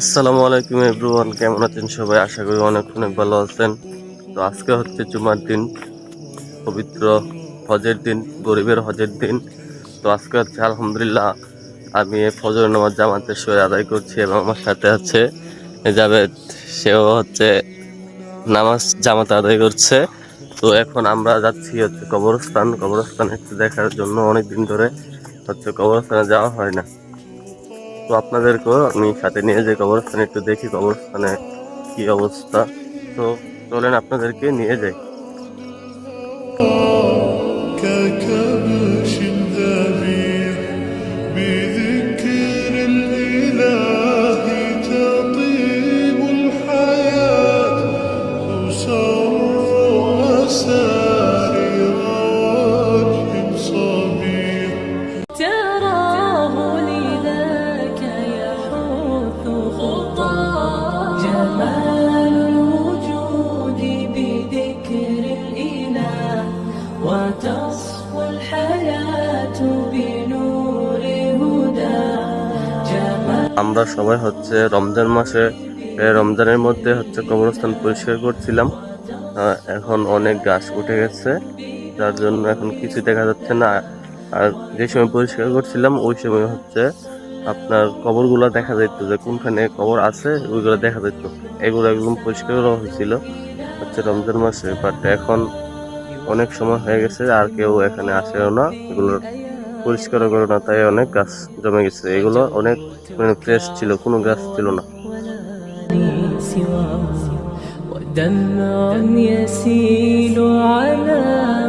আসসালামু আলাইকুম এভরিওয়ান, কেমন আছেন সবাই? আশা করি অনেক অনেক ভালো আছেন। তো আজকে হচ্ছে জুমার দিন, পবিত্র হজের দিন, গরিবের হজের দিন। তো আজকে হচ্ছে আলহামদুলিল্লাহ আমি ফজর নামাজ জামাতের সঙ্গে আদায় করছি এবং আমার সাথে আছে জাভেদ সেও হচ্ছে নামাজ জামাত আদায় করছে। তো এখন আমরা যাচ্ছি হচ্ছে কবরস্থান। কবরস্থান একটু দেখার জন্য অনেক দিন ধরে হচ্ছে কবরস্থানে যাওয়া হয় না। তো আপনাদেরকেও আমি সাথে নিয়ে যাই কবরস্থানে একটু দেখি কবরস্থানে কি অবস্থা তো চলেন আপনাদেরকে নিয়ে যাই sun. جمال الوجود بذكر الإله وتصفو الحياة بنور هدى جمال আমরা সবাই হচ্ছে রমজান মাসে এ, রমজানের মধ্যে হচ্ছে কবরস্থান পরিষ্কার করছিলাম আহ, এখন অনেক গাছ উঠে গেছে যার জন্য এখন কিছু দেখা যাচ্ছে না আর যে সময় পরিষ্কার করছিলাম ওই সময় হচ্ছে আপনার কবরগুলো দেখা যেত যে কোনখানে কবর আছে ওইগুলো দেখা যেত এগুলো একদম পরিষ্কার করা হয়েছিল হচ্ছে রমজান মাসে বাট এখন অনেক সময় হয়ে গেছে আর কেউ এখানে আসেও না এগুলো পরিষ্কার করে না তাই অনেক গাছ জমে গেছে এগুলো অনেক মানে ফ্রেশ ছিল কোনো গাছ ছিল না لي سواه ودمع يسيل على مصحفي به